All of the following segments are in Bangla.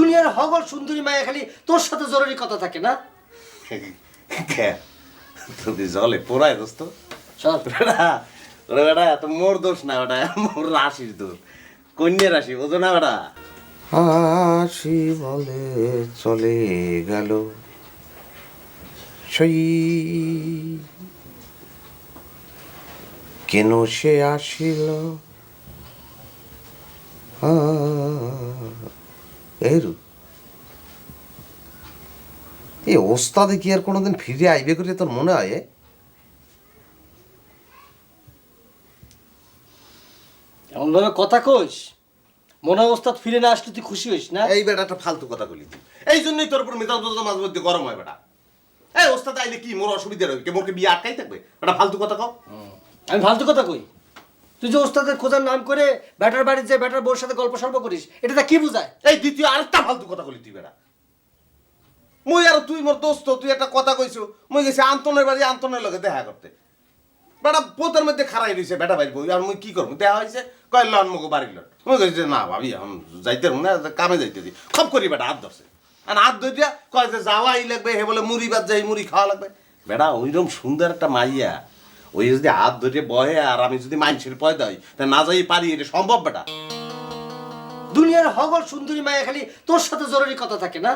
দুনিয়ার হগল সুন্দরী মায়া খালি তোর সাথে জরুরি কথা থাকে না? কে? তুমি জলে পোড়ায় দোস্ত। চল। ওরে বেটা এত মোর দোষ না ওটা মোর রাশির দোষ। কন্যা রাশি বোঝো না বেটা। হাসি বলে চলে গেল সেই। কেন সে আসিল? এরু। এই ওস্তাদে কি আর কোনোদিন ফিরে আইবে করে তোর মনে হয় এ? এমন ভাবে কথা কইস মনে ওস্তাদ ফিরে না আসলে তুই খুশি হইস না? এই বেটা একটা ফালতু কথা বলি এই জন্যই তোর উপর মেজাজ মাঝে মধ্যে গরম হয় বেটা। এই ওস্তাদ আইলে কি মোর অসুবিধা রয়েছে কে মোরকে বিয়ে আটকাই থাকবে? বেটা ফালতু কথা কও। আমি ফালতু কথা কই? তুই যে ওস্তাদের খোঁজার নাম করে ব্যাটার বাড়ির যে ব্যাটার বউর সাথে গল্প সল্প করিস, এটা তা কি বুঝায়? এই দ্বিতীয় আরেকটা ফালতু কথা বলি তুই বেটা মুই আর তুই মোর দোস্ত, তুই একটা কথা কইছো, মুই গেছি আন্তনের বাড়ি, আন্তনের লগে দেখা করতে। বেটা পোতের মধ্যে খারাই রইছে বেটা বাড়ি বই আর মুই কি করব? দেখা হয়েছে কয়, লন মগো বাড়ির লন। মুই কইছি না ভাবি আমি যাইতে পারব না, কামে যাইতে যাইতেছি। খপ করি বেটা, হাত ধরছে। আর হাত ধরে দিয়া কয় যে, যাওয়াই লাগবে। হে বলে, মুড়ি বাদ যাই, মুড়ি খাওয়া লাগবে। বেটা ওইরকম সুন্দর একটা মাইয়া ওই যদি হাত ধরে বহে আর আমি যদি মাইনসির পয় দেয় তা না যাই পারি এটা সম্ভব বেটা? দুনিয়ার হগল সুন্দরী মায়া খালি তোর সাথে জরুরি কথা থাকে না?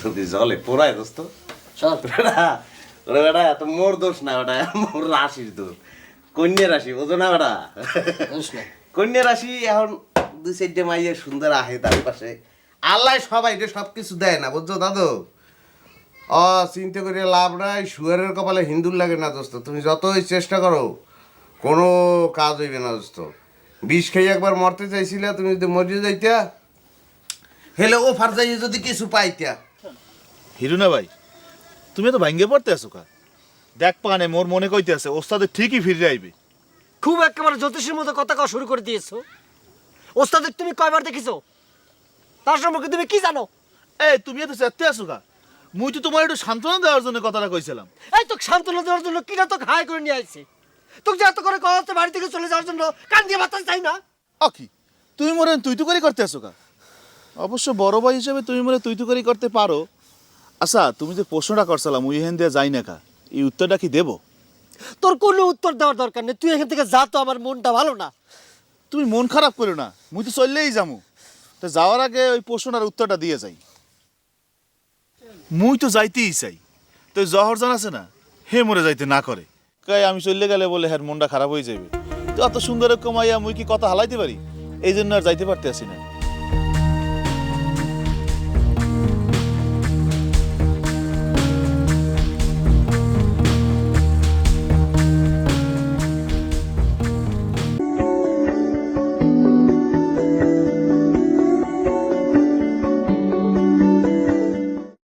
তুমি জলে পোড়ায় দোস্ত। চল। বেটা ওরে বেটা এত মোর দোষ না ওটা মোর রাশির দোষ। কন্যা রাশি বোঝো না বেটা? কন্যা রাশি এখন দুই চারটে মাইয়ের সুন্দর আহে তার পাশে। আল্লাহ সবাই সব কিছু দেয় না বুঝছ দাদু? অ চিন্তা করে লাভ নাই শুয়ারের কপালে হিন্দুর লাগে না দোস্ত তুমি যতই চেষ্টা করো কোনো কাজ হইবে না দোস্ত। বিষ খেয়ে একবার মরতে চাইছিলে তুমি যদি মরিয়ে যাইতা হেলে ও ফার যাইয়ে যদি কিছু পাইতা। হিরুনা ভাই তুমি তো ভাঙ্গে পড়তে আছো কা? দেখ পানে মোর মনে কইতে আছে ওস্তাদে ঠিকই ফিরে আইবে। খুব একেবারে জ্যোতিষীর মতো কথা কওয়া শুরু করে দিয়েছ। ওস্তাদের তুমি কয়বার দেখিছো? তার সম্পর্কে তুমি কি জানো? এই তুমি এত চেতে আছো কা? মুই তো তোমার একটু সান্ত্বনা দেওয়ার জন্য কথাটা কইছিলাম। এই তো সান্ত্বনা দেওয়ার জন্য কিনা তো হাই করে নিয়ে আইছি? তোকে যে এত করে কথা বাড়ি থেকে চলে যাওয়ার জন্য কান দিয়ে বাতাস চাই না? অকি তুমি মনে তুই তো করে করতে আছো কা? অবশ্য বড় ভাই হিসেবে তুমি মনে তুই তো করে করতে পারো। আচ্ছা তুমি যে প্রশ্নটা করছিলাম উই হেন দিয়ে যাই না কা? এই উত্তরটা কি দেবো? তোর কোনো উত্তর দেওয়ার দরকার নেই। তুই এখান থেকে যা তো আমার মনটা ভালো না। তুমি মন খারাপ করো না। মুই তো চললেই যামু। তো যাওয়ার আগে ওই প্রশ্নটার উত্তরটা দিয়ে যাই। মুই তো যাইতেই চাই। তো জহর জান আছে না? হে মরে যাইতে না করে। কয়, আমি চললে গেলে বলে হ্যাঁ মনটা খারাপ হয়ে যাবে তো এত সুন্দর কমাইয়া মুই কি কথা হালাইতে পারি? এই জন্য আর যাইতে পারতে আসি না।